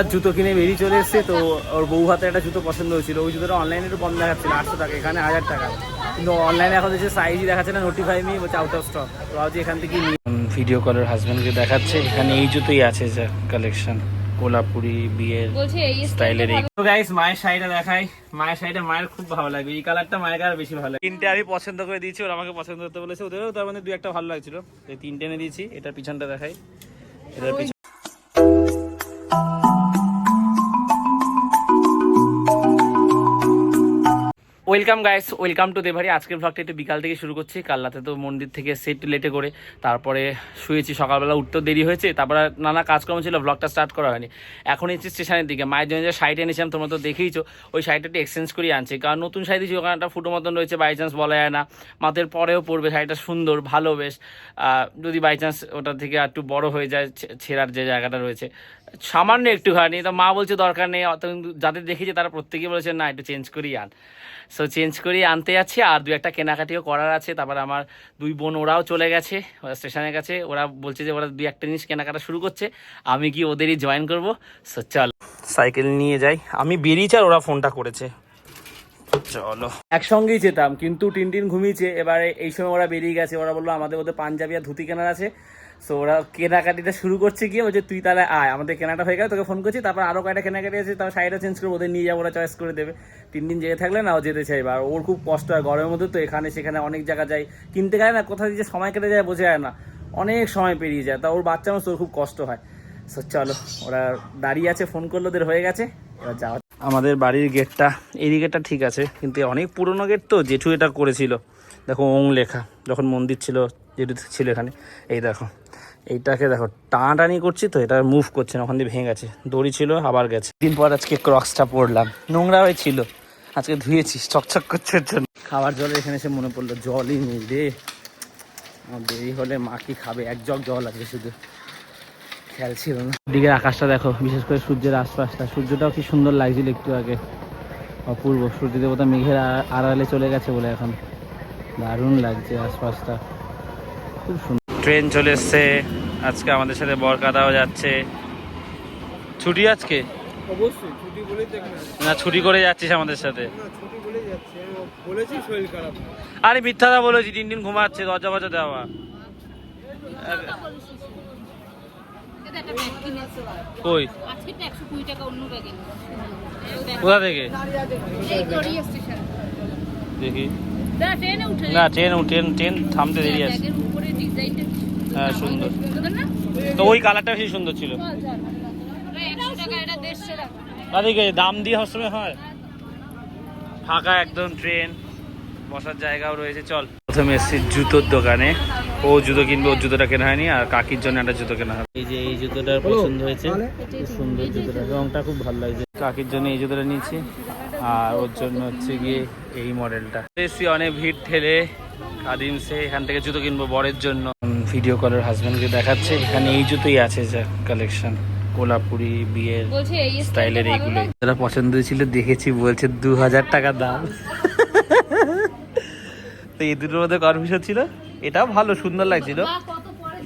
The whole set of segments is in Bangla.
আর জুতো কিনে বেরিয়ে চলে এসছে তো ওর বউ হাতে একটা জুতো পছন্দ হয়েছিল। ওই জুতোটা অনলাইনে একটু কম দেখাচ্ছিল আটশো টাকা এখানে হাজার টাকা। কিন্তু অনলাইনে এখন হচ্ছে সাইজই দেখাচ্ছে না নোটিফাই মি বলছে আউট অফ স্টক তো ভাবছি এখান থেকে ভিডিও কলের হাজব্যান্ডকে দেখাচ্ছে এখানে এই জুতোই আছে যা কালেকশন কোলাপুরি বিয়ের বলছে স্টাইলের এই তো গাইস মায়ের শাড়িটা দেখাই। মায়ের শাড়িটা মায়ের খুব ভালো লাগবে। এই কালারটা মায়ের কালার বেশি ভালো লাগে? তিনটে আমি পছন্দ করে দিয়েছি ওরা আমাকে পছন্দ করতে বলেছে ওদেরও তার মধ্যে দু একটা ভালো লাগছিল। এই তিনটে এনে দিয়েছি এটার পিছনটা দেখাই। এটার ওয়েলকাম গাইস, ওয়েলকাম টু দেভারি আজকের ভ্লগটা একটু বিকাল থেকে শুরু করছি। কাল রাতে তো মন্দির থেকে সেট লেটে করে তারপরে শুয়েছি। সকালবেলা উঠতেও দেরি হয়েছে, তারপরে নানা কাজকর্ম ছিল ব্লগটা স্টার্ট করা হয়নি। এখন এসেছি স্টেশনের দিকে। মায়ের জন্য যে শাড়িটা এনেছিলাম, তোমরা তো দেখেইছো, ওই শাড়িটা একটু এক্সচেঞ্জ করিয়ে আনছি। কারণ নতুন শাড়ি দিয়েছি, ওখানে একটা ফুটো মতন রয়েছে বাই চান্স বলা যায় না। মাথার পরেও পড়বে শাড়িটা সুন্দর, ভালো বেশ। যদি বাই চান্স ওটা থেকে একটু বড় হয়ে যায় ছেঁড়ার যে জায়গাটা রয়েছে সামান্য একটুখানি তো মা বলছে দরকার নেই অত যাদের দেখেছি তারা প্রত্যেকেই বলেছে না একটু চেঞ্জ করিয়ে আন। সো চেঞ্জ করিয়ে আনতে যাচ্ছি আর দু একটা কেনাকাটিও করার আছে তারপর আমার দুই বোন ওরাও চলে গেছে ওরা স্টেশনের কাছে ওরা বলছে যে ওরা দুই একটা জিনিস কেনাকাটা শুরু করছে আমি কি ওদেরই জয়েন করব। সো চল। সাইকেল নিয়ে যাই। আমি বেরিয়েছি আর ওরা ফোনটা করেছে। চলো। একসঙ্গেই যেতাম কিন্তু টিন টিন ঘুমিয়েছে এবারে এই সময় ওরা বেরিয়ে গেছে ওরা বলল আমাদের ওদের পাঞ্জাবি আর ধুতি কেনার আছে। সো ওরা কেনাকাটিটা শুরু করছে গিয়ে বলছে তুই তাহলে আয়। আমাদের কেনাটা হয়ে গেল, তোকে ফোন করছি, তারপর আরও কয়টা কেনাকাটি আছে তাও শাড়িটা চেঞ্জ করে ওদের নিয়ে যাব, ওরা চয়েস করে দেবে। তিন দিন জেগে থাকলে না ও যেতে চাইবে। আর ওর খুব কষ্ট হয় গরমের মধ্যে, তো এখানে সেখানে অনেক জায়গা যায়। কিনতে গেলে না কোথায় যে সময় কেটে যায় বোঝা যায় না। অনেক সময় পেরিয়ে যায়। তা ওর বাচ্চা মানুষ, ওর খুব কষ্ট হয়। সো চলো, ওরা দাঁড়িয়ে আছে ফোন করল, ওদের হয়ে গেছে। এবার যাওয়া আমাদের বাড়ির গেটটা এই গেটটা ঠিক আছে, কিন্তু অনেক পুরনো গেট তো, জেঠু এটা করেছিল। দেখো ওং লেখা, যখন মন্দির ছিল জেঠু ছিল এখানে। এই দেখো, এইটাকে দেখো, টানাটানি করছি তো, এটা মুভ করছে না, ওখান দিয়ে ভেঙে গেছে। দড়ি ছিল, আবার গেছে। দিন পর আজকে ক্রক্সটা পরলাম। নোংরা হয়েছিল। আজকে ধুয়েছি, চকচক করছে জন্য। খাবার জলে এখানে এসে মনে পড়ল, জলই নেই রে। দেরি হলে মা কি খাবে? এক জগ জল আছে শুধু। খেয়াল ছিল না। দিকের আকাশটা দেখো, বিশেষ করে সূর্যের আশপাশটা। সূর্যটাও কি সুন্দর লাগছিল একটু আগে। অপূর্ব, সূর্য দেবতা মেঘের আড়ালে চলে গেছে বলে এখন। দারুণ লাগছে আশপাশটা। খুব সুন্দর। ট্রেন চলে এসছে। আজকে আমাদের সাথে বরকাতাও যাচ্ছে। ছুটি আজকে? অবশ্যই ছুটি বলেই না ছুটি করে যাচ্ছিস আমাদের সাথে। ছুটি বলেই যাচ্ছে। বলেছি শরীর খারাপ। আরে মিথ্যাটা বলেছি তিন দিন ঘুমাচ্ছে দরজা ফরজা দেওয়া কই? কোথা থেকে? এই গড়িয়া স্টেশন দেখি না ট্রেনে ট্রেন ট্রেন ট্রেন থামতে দেরি আছে। হ্যাঁ, সুন্দর। তো ওই কালারটা বেশি সুন্দর ছিল। দাম দিয়ে সবসময় হয়। ফাঁকা একদম ট্রেন বসার জায়গাও রয়েছে চল। প্রথমে এসেছি জুতোর দোকানে। ও জুতো কিনবে ওর জুতোটা কেনা হয়নি আর কাকির জন্য একটা জুতো কেনা হবে। এই যে এই জুতোটা পছন্দ হয়েছে খুব সুন্দর জুতোটা রংটা খুব ভালো লাগছে। কাকির জন্য এই জুতোটা নিয়েছি আর ওর জন্য হচ্ছে গিয়ে এই মডেলটা। এসছি অনেক ভিড় ঠেলে। কাদিমসে এখান থেকে জুতো কিনবো বরের জন্য। ভিডিও কলের হাজব্যান্ডকে দেখাচ্ছে এখানে এই জুতোই আছে যা কালেকশন কোলাপুরি বিয়ের স্টাইলের এইগুলো যারা পছন্দ ছিল দেখেছি বলছে দু হাজার টাকা দাম। তো এই দুটোর মধ্যে কনফিউশন ছিল। এটাও ভালো সুন্দর লাগছিল।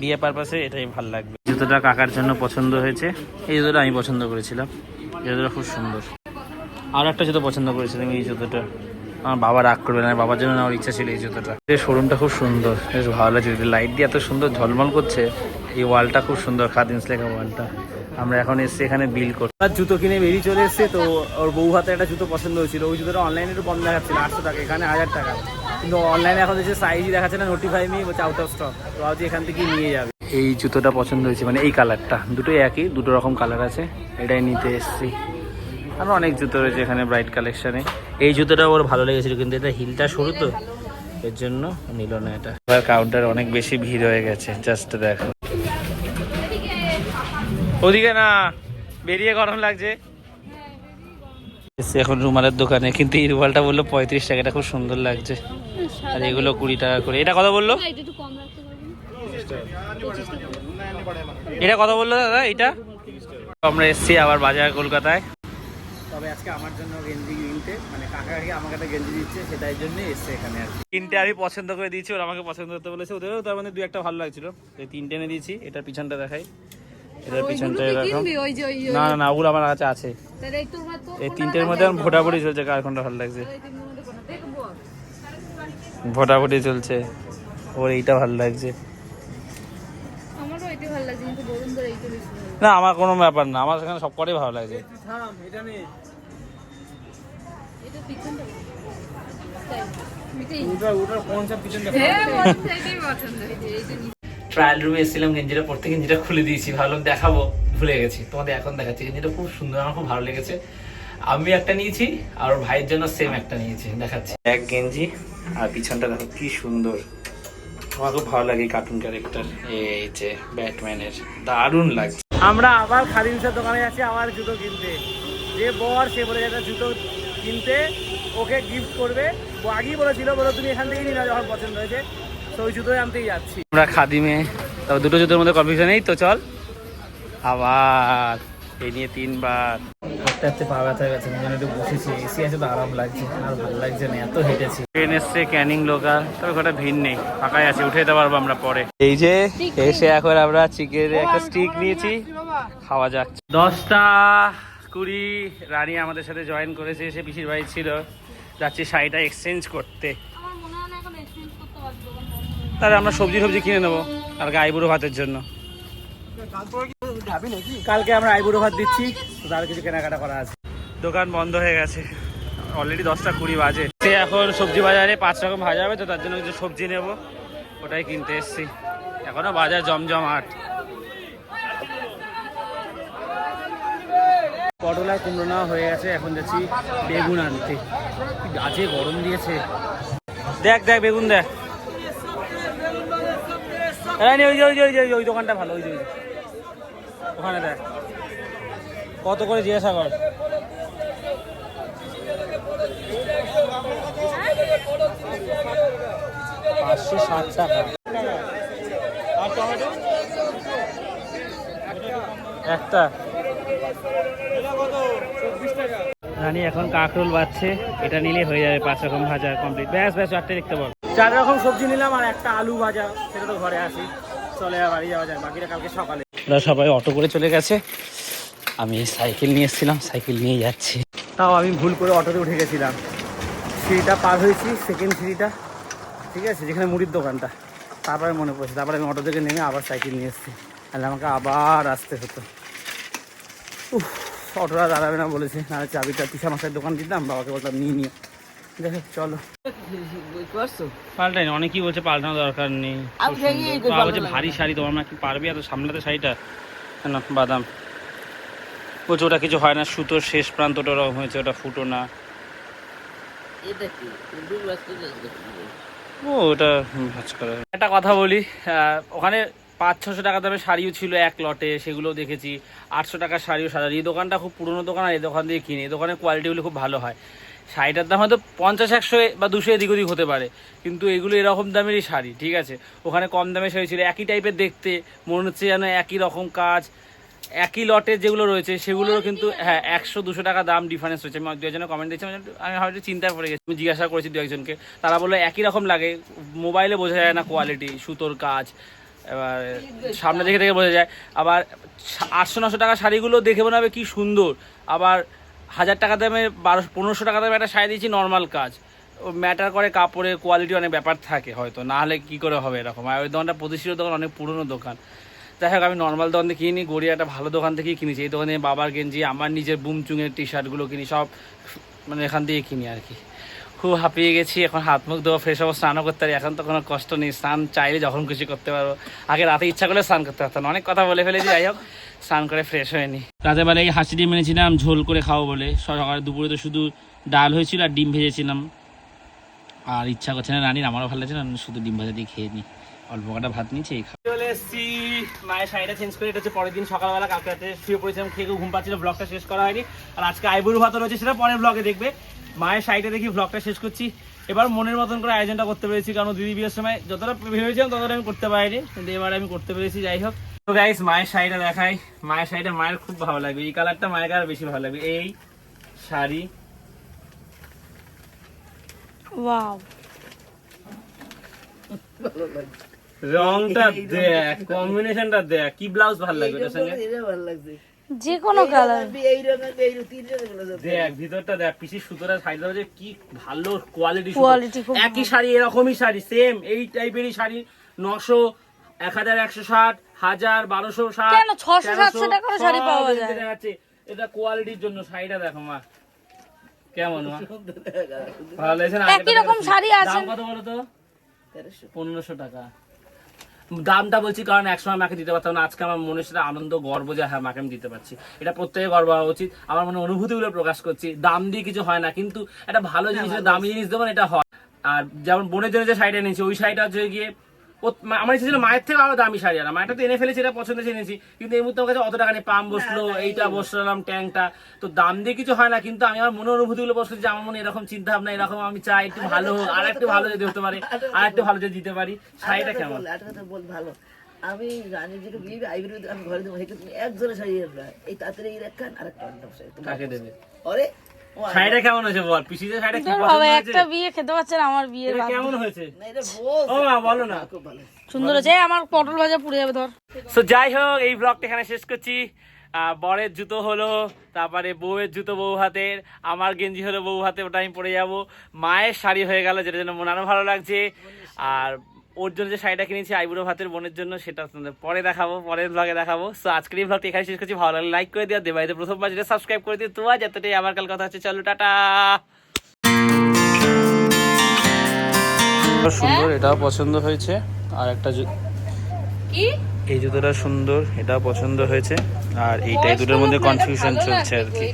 বিয়ে পারপাসে এটাই ভালো লাগবে। জুতোটা কাকার জন্য পছন্দ হয়েছে। এই জুতোটা আমি পছন্দ করেছিলাম। এই জুতোটা খুব সুন্দর। আর একটা জুতো পছন্দ করেছিলাম এই জুতোটা। আমার বাবা রাগ করবে না বাবার জন্য আমার ইচ্ছা ছিল এই জুতোটা। এই শোরুমটা খুব সুন্দর বেশ ভালো লাগছে লাইট দিয়ে এত সুন্দর ঝলমল করছে এই ওয়ালটা খুব সুন্দর খাদিমস লেখা ওয়ালটা। আমরা এখন এসছি এখানে বিল করতে। জুতো কিনে বেরিয়ে চলে এসছে তো ওর বউ হাতে একটা জুতো পছন্দ হয়েছিল। ওই জুতোটা অনলাইনে একটু কম দেখাচ্ছিল আটশো টাকা এখানে হাজার টাকা। কিন্তু অনলাইনে এখন হচ্ছে সাইজই দেখাচ্ছে না নোটিফাই মি বলছে আউট অফ স্টক তো ভাবছি এখান থেকে নিয়ে যাবে। এই জুতোটা পছন্দ হয়েছে মানে এই কালারটা দুটোই একই দুটো রকম কালার আছে। এটাই নিতে এসছি। আরও অনেক জুতো রয়েছে এখানে ব্রাইট কালেকশনে। এই জুতোটা ওর ভালো লেগেছিল কিন্তু এটা হিলটা সরু তো। এর জন্য নিল না এটা। এবার কাউন্টার অনেক বেশি ভিড় হয়ে গেছে জাস্ট দেখো। ওদিকে না বেরিয়ে গরম লাগছে। এখন রুমালের দোকানে কিন্তু এই রুমালটা বলল পঁয়ত্রিশ টাকা এটা খুব সুন্দর লাগছে। আর এগুলো কুড়ি টাকা করে। এটা কথা বলল? এটা কত বলল দাদা এটা? আমরা এসছি আবার বাজার কলকাতায়। তবে আজকে আমার জন্য গেঞ্জি কিনতে। মানে কাকাকে আমাকে একটা গেঞ্জি দিচ্ছে সেটাই জন্য এসছে এখানে আর তিনটে আমি পছন্দ করে দিয়েছি ওরা আমাকে পছন্দ করতে বলেছে। ওদেরও তার মানে দু একটা ভালো লাগছিল। এই তিনটে এনে দিয়েছি এটার পিছনটা দেখাই। এটার পিছনটা এরকম। না না না ওগুলো আমার কাছে আছে। এই তিনটের মধ্যে আমার ভোটাভুটি চলছে কার কোনটা ভালো লাগছে। ভোটাভুটি চলছে। ওর এইটা ভালো লাগছে। না আমার কোনো ব্যাপার না। আমার সেখানে সব কটাই ভালো লাগছে। ট্রায়াল রুমে এসেছিলাম গেঞ্জিটা পরতে গেঞ্জিটা খুলে দিয়েছি। ভাবলাম দেখাবো ভুলে গেছি। তোমাদের এখন দেখাচ্ছি। গেঞ্জিটা খুব সুন্দর আমার খুব ভালো লেগেছে। আমি একটা নিয়েছি আর ভাইয়ের জন্য সেম একটা নিয়েছি। দেখাচ্ছি। এক গেঞ্জি আর পিছনটা দেখো কি সুন্দর। আমার খুব ভালো লাগে কার্টুন ক্যারেক্টার এই যে ব্যাটম্যানের দারুণ লাগছে। আমরা আবার খাদিমসের দোকানে যাচ্ছি আবার জুতো কিনতে। যে বর সে বলে একটা জুতো কিনতে ওকে গিফট করবে। ও আগেই বলেছিল বলো তুমি এখান থেকেই নিয়ে যখন পছন্দ হয়েছে। তো ওই জুতোই আনতেই যাচ্ছি। আমরা খাদিমে তবে দুটো জুতোর মধ্যে কনফিউশন নেই তো চল। আবার এই নিয়ে তিনবার। হাঁটতে পা ব্যথা গেছে জন্য একটু বসেছি এসি আছে তো আরাম লাগছে আর ভালো লাগছে না এত হেঁটেছি। ট্রেন এসছে ক্যানিং লোকাল তবে ওটা ভিড় নেই ফাঁকাই আছে উঠে যেতে পারব আমরা পরে। এই যে এসে এখন আমরা চিকেন একটা স্টিক নিয়েছি খাওয়া যাক। দশটা কুড়ি রানী আমাদের সাথে জয়েন করেছে সে পিসির বাড়ি ছিল যাচ্ছি শাড়িটা এক্সচেঞ্জ করতে। আমার মনে হয় না এখন exchange করতে পারব, দোকান বন্ধ হয়ে তাহলে আমরা সবজি সবজি কিনে নেব কালকে আইবুড়ো ভাতের জন্য। কালকে আমরা আইবুড়ো ভাত দিচ্ছি। তো তার কিছু কেনাকাটা করা আছে। দোকান বন্ধ হয়ে গেছে। অলরেডি দশটা কুড়ি বাজে। সে এখন সবজি বাজারে পাঁচ রকম ভাজা হবে তো তার জন্য কিছু সবজি নেব ওটাই কিনতে এসছি। এখনও বাজার জমজমাট পটল আর কুমড়ো নেওয়া হয়ে গেছে এখন যাচ্ছি বেগুন আনতে। গাছে গরম দিয়েছে। দেখ দেখ বেগুন দেখ। ওই যে ওই যে ওই যে ওই দোকানটা ভালো ওই যে। ওখানে দেখ। কত করে জিজ্ঞাসা কর। পাঁচশো ষাট টাকা। একটা। রানী এখন কাকরোল বাচ্ছে এটা নিলে হয়ে যাবে পাঁচ রকম ভাজা কমপ্লিট ব্যাস ব্যাস চারটে দেখতে পাবো। চার রকম সবজি নিলাম আর একটা আলু ভাজা সেটা তো ঘরে আসি চলে বাড়ি যাওয়া যায় বাকিটা কালকে সকালে। সবাই অটো করে চলে গেছে। আমি সাইকেল নিয়ে এসেছিলাম সাইকেল নিয়ে যাচ্ছি। তাও আমি ভুল করে অটোতে উঠে গেছিলাম। সিঁড়িটা পার হয়েছি সেকেন্ড সিঁড়িটা ঠিক আছে? যেখানে মুড়ির দোকানটা। তারপরে মনে পড়েছে তারপরে আমি অটো থেকে নেমে আবার সাইকেল নিয়ে এসেছি। তাহলে আমাকে আবার আসতে হতো। উফ অটোটা দাঁড়াবে না বলেছে নাহলে চাবিটা পিসা মাসের দোকান দিতাম বাবাকে বলতাম নিয়ে নিয়ে দেখো চলো। পাল্টাই অনেকেই বলছে পাল্টানো দরকার নেই। বলছে ভারী শাড়ি তোমার না পারবে এত সামলাতে শাড়িটা? না বাদাম। বলছে ওটা কিছু হয় না সুতোর শেষ প্রান্তটা ওরকম হয়েছে ওটা ফুটো না। ও ওটা ভাজ করা। একটা কথা বলি ওখানে পাঁচ ছশো টাকা দামের শাড়িও ছিল এক লটে সেগুলোও দেখেছি। আটশো টাকার শাড়িও সাদা। এই দোকানটা খুব পুরনো দোকান আর এই দোকান দিয়ে কিনে। এই দোকানের কোয়ালিটিগুলো খুব ভালো হয়। শাড়িটার দাম হয়তো পঞ্চাশ একশো বা দুশো এদিক ওদিক হতে পারে। কিন্তু এগুলো এরকম দামেরই শাড়ি ঠিক আছে? ওখানে কম দামের শাড়ি ছিল। একই টাইপের দেখতে মনে হচ্ছে যেন একই রকম কাজ। একই লটে যেগুলো রয়েছে সেগুলোরও কিন্তু হ্যাঁ একশো দুশো টাকা দাম ডিফারেন্স রয়েছে আমি দু একজনের কমেন্ট দিচ্ছি আমি আমি হয়তো চিন্তায় পড়ে গেছি আমি জিজ্ঞাসা করেছি দু একজনকে। তারা বলল একই রকম লাগে। মোবাইলে বোঝা যায় না কোয়ালিটি সুতোর কাজ এবার সামনে দেখে দেখে বোঝা যায়। আবার আটশো নশো টাকা শাড়িগুলো দেখে মনে হবে কি সুন্দর। আবার হাজার টাকা দামে বারোশো পনেরোশো টাকা দামে একটা শাড়ি দিয়েছি নর্মাল কাজ। ও ম্যাটার করে কাপড়ের কোয়ালিটি অনেক ব্যাপার থাকে হয়তো না হলে কী করে হবে এরকম। আর ওই দোকানটা প্রতিষ্ঠিত দোকান অনেক পুরনো দোকান। যাই হোক আমি নর্মাল দোকান থেকে কিনি গড়িয়া একটা ভালো দোকান থেকেই কিনেছি। এই দোকানে বাবার গেঞ্জি, আমার নিজের বুমচুঙের টি শার্টগুলো কিনি, সব মানে এখান থেকে কিনি আর কি। খুব হাঁপিয়ে গেছি, এখন হাত মুখ ধোয়া ফ্রেশ অবস্থা স্নানও করতে পারি। এখন তো কোনো কষ্ট নেই, স্নান চাইলে যখন খুশি করতে পারব। আগে রাতে ইচ্ছা করলে স্নান করতে পারতাম, অনেক কথা বলে ফেলেছি, যাই হোক, স্নান করে ফ্রেশ হয়নি রাতে বেলা এই হাসি ডিম এনেছিলাম, ঝোল করে খাব বলে। সকালে দুপুরে তো শুধু ডাল হয়েছিল আর ডিম ভেজেছিলাম। আর ইচ্ছা করছে না, রানীর আমারও ভালো লাগছে না শুধু ডিম ভাজা দিয়ে খেয়ে নিই অল্প কটা ভাত নিয়েছি এই খাব। চলে এসেছি। মায়ের শাড়িটা চেঞ্জ করে এটা হচ্ছে পরের দিন সকালবেলা কালকে রাতে শুয়ে পড়েছিলাম খেয়ে খুব ঘুম পাচ্ছিল ব্লগটা শেষ করা হয়নি। আর আজকে আইবুড়ু ভাত রয়েছে সেটা পরের ব্লগে দেখবে। মায়ের শাড়িটা দেখি ব্লগটা শেষ করছি। এবার মনের মতন করে আয়োজনটা করতে পেরেছি কারণ দিদি বিয়ের সময় যতটা ভেবেছিলাম ততটা আমি করতে পারিনি। কিন্তু এবার আমি করতে পেরেছি যাই হোক। তো গাইস মায়ের শাড়িটা দেখাই। মায়ের শাড়িটা মায়ের খুব ভালো লাগবে। এই কালারটা মায়ের কালার বেশি ভালো লাগবে? এই শাড়ি। রংটা দেখ কম্বিনেশনটা দেখ কি ব্লাউজ ভালো লাগবে এটার সঙ্গে? যে কোনো কালার দেখ ভিতরটা দেখ পিসির সুতোটা সাইড যে কি ভালো কোয়ালিটি খুব একই শাড়ি এরকমই শাড়ি সেম এই টাইপেরই শাড়ি নশো এক হাজার একশো ষাট হাজার বারোশো ষাট কেন? 600, 700 টাকারও শাড়ি পাওয়া যায়। আছে এটা কোয়ালিটির জন্য শাড়িটা দেখো মা। কেমন মা? ভালো লাগছে না? একই রকম শাড়ি আছে। দাম কত বলো তো? পনেরোশো টাকা। দামটা বলছি কারণ একসময় মাকে দিতে পারতাম না আজকে আমার মনে সেটা আনন্দ গর্ব যে হ্যাঁ মাকে আমি দিতে পারছি। এটা প্রত্যেকে গর্ব হওয়া উচিত। আমার মনে অনুভূতিগুলো প্রকাশ করছি। দাম দিয়ে কিছু হয় না কিন্তু একটা ভালো জিনিস দামি জিনিস। দেবেন এটা হয়। আর যেমন বোনের জন্য যে শাড়িটা নিয়েছি ওই শাড়িটা হচ্ছে গিয়ে আমার ইচ্ছে ছিল মায়ের থেকে আরও দামি শাড়ি আনা। মায়েরটা তো এনে ফেলেছি এটা পছন্দ এনেছি। কিন্তু এই মুহূর্তে আমার কাছে অত টাকা নেই পাম বসল এইটা বসলাম ট্যাঙ্কটা তো দাম দিয়ে কিছু হয় না কিন্তু আমি আমার মনে অনুভূতি গুলো বসল যে আমার মনে এরকম চিন্তা ভাবনা এরকম আমি চাই একটু ভালো হোক আর একটু ভালো যদি হতে পারে আর একটু ভালো যদি দিতে পারি। শাড়িটা কেমন? ভালো। আমি রানী থেকে বিয়ে আইবির আমি ঘরে দেবো হেঁটে এক জোড়া শাড়ি এই তাড়াতাড়ি এই রাখান আর একটা শাড়ি কাকে দেবে? ও শাড়িটা কেমন হয়েছে বল? পিসিদের শাড়িটা কি পছন্দ হয়েছে? একটা বিয়ে খেতে পারছেন আমার বিয়ের কেমন হয়েছে? না এটা বল ও মা বলো না। সুন্দর হয়েছে। আমার পটল ভাজা পুড়ে যাবে ধর। সো যাই হোক এই ব্লগটা এখানে শেষ করছি। বরের জুতো হলো তারপরে বউয়ের জুতো বউ হাতের আমার গেঞ্জি হলো বউ হাতে ওটা আমি পরে যাব। মায়ের শাড়ি হয়ে গেল যেটা জন্য মনে আরও ভালো লাগছে। আর ওর জন্য যে শাড়িটা কিনেছি আইবুড়ো ভাতের বোনের জন্য সেটা তোমাদের পরে দেখাবো পরের ব্লগে দেখাবো। সো আজকের এই ব্লগটা এখানে শেষ করছি। ভালো লাগলে লাইক করে দিও দেবাইতে প্রথমবার যেটা সাবস্ক্রাইব করে দিও। তো আজ এতটাই আবার কাল কথা হচ্ছে চলো টাটা। সুন্দর এটাও পছন্দ হয়েছে। আর একটা কি? এই জুতোটা সুন্দর এটাও পছন্দ হয়েছে। আর এইটাই দুটোর মধ্যে কনফিউশন চলছে আর কি।